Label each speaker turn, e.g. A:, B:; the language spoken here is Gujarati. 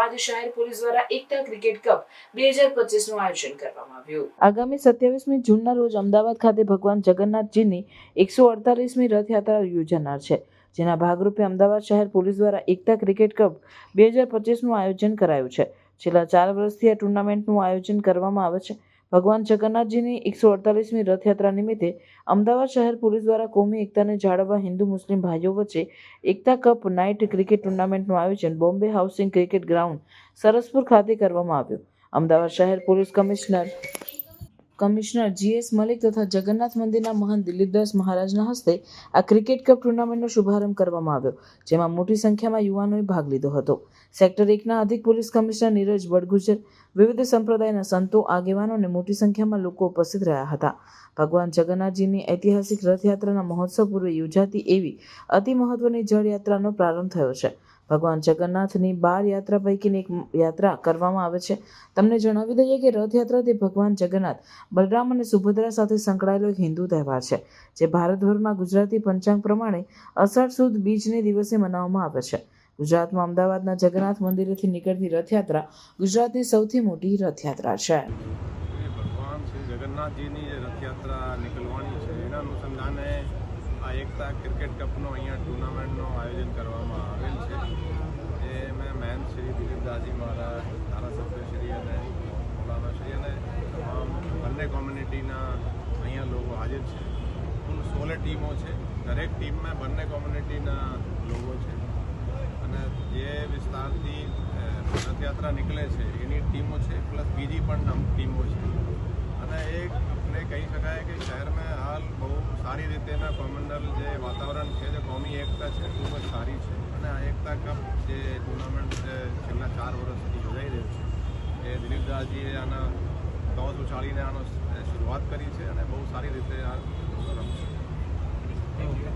A: અમદાવાદ શહેર પોલીસ દ્વારા એકતા ક્રિકેટ કપ બે હજાર પચીસનું આયોજન કરવામાં આવ્યું.
B: આગામી સત્યાવીસમી જૂનના રોજ અમદાવાદ ખાતે ભગવાન જગન્નાથજીની એકસો અડતાલીસમી રથયાત્રા યોજાનાર છે, જેના ભાગરૂપે અમદાવાદ શહેર પોલીસ દ્વારા એકતા ક્રિકેટ કપ બે હજાર પચીસનું આયોજન કરાયું છે. છેલ્લા ચાર વર્ષથી આ ટુર્નામેન્ટનું આયોજન કરવામાં આવે છે. ભગવાન જગન્નાથજીની એકસો અડતાલીસમી રથયાત્રા નિમિત્તે અમદાવાદ શહેર પોલીસ દ્વારા કોમી એકતાને જાળવવા હિન્દુ મુસ્લિમ ભાઈઓ વચ્ચે એકતા કપ નાઇટ ક્રિકેટ ટુર્નામેન્ટનું આયોજન Bombay housing cricket ground Saraspur ખાતે કરવામાં આવ્યું. અમદાવાદ શહેર police commissioner commissioner GS Malik તથા જગન્નાથ મંદિરના મહંત દિલીપદાસ મહારાજના હસ્તે આ ક્રિકેટ કપ ટુર્નામેન્ટનો શુભારંભ કરવામાં આવ્યો, જેમાં મોટી સંખ્યામાં યુવાનોએ ભાગ લીધો હતો. સેક્ટર એકના અધિક પોલીસ કમિશનર નીરજ બડગુજર વિવિધ સંપ્રદાયના સંતો આગેવાનો અને મોટી સંખ્યામાં લોકો ઉપસ્થિત રહ્યા હતા. ભગવાન જગન્નાથજીની ઐતિહાસિક રથયાત્રાના મહોત્સવ પૂર્વે યોજાતી એવી અતિ મહત્વની જળયાત્રાનો પ્રારંભ થયો છે. ભગવાન જગન્નાથની બાર યાત્રા પૈકીની એક યાત્રા કરવામાં આવે છે. તમને જણાવી દઈએ કે રથયાત્રા તે ભગવાન જગન્નાથ બલરામ અને સુભદ્રા સાથે સંકળાયેલો એક હિન્દુ તહેવાર છે, જે ભારતભરમાં ગુજરાતી પંચાંગ પ્રમાણે અષાઢ સુદ બીજને દિવસે મનાવવામાં આવે છે. ગુજરાતમાં અમદાવાદના જગન્નાથ મંદિરેથી નીકળતી રથયાત્રા ગુજરાતની સૌથી મોટી રથયાત્રા છે.
C: ભગવાન શ્રી રથયાત્રા નીકળવાની છે, એના અનુસંધાને આ એકતા ક્રિકેટ કપનો અહીંયા ટુર્નામેન્ટનું આયોજન કરવામાં આવેલ છે એ મેં મેન શ્રી દિલીપદાસજી મહારાજ ધારાસભ્ય શ્રી અને મૌલાના શ્રી અને તમામ બંને કોમ્યુનિટીના અહીંયા લોકો હાજર છે કુલ સોળ ટીમો છે. દરેક ટીમમાં બંને કોમ્યુનિટીના લોકો છે. અને જે વિસ્તારથી રથયાત્રા નીકળે છે, એની ટીમો છે, પ્લસ બીજી પણ ટીમો છે. અને એક આપણે કહી શકાય કે શહેરમાં હાલ બહુ સારી રીતેના કોમ્યુનલ જે વાતાવરણ છે, જે કોમી એકતા છે, ખૂબ જ સારી છે. અને આ એકતા કપ જે ટુર્નામેન્ટ છે છેલ્લા ચાર વર્ષથી યોજાઈ રહ્યું છે. એ દિલીપદાસજીએ આના દોસ ઉછાળીને આનો શરૂઆત કરી છે અને બહુ સારી રીતે આ રમશે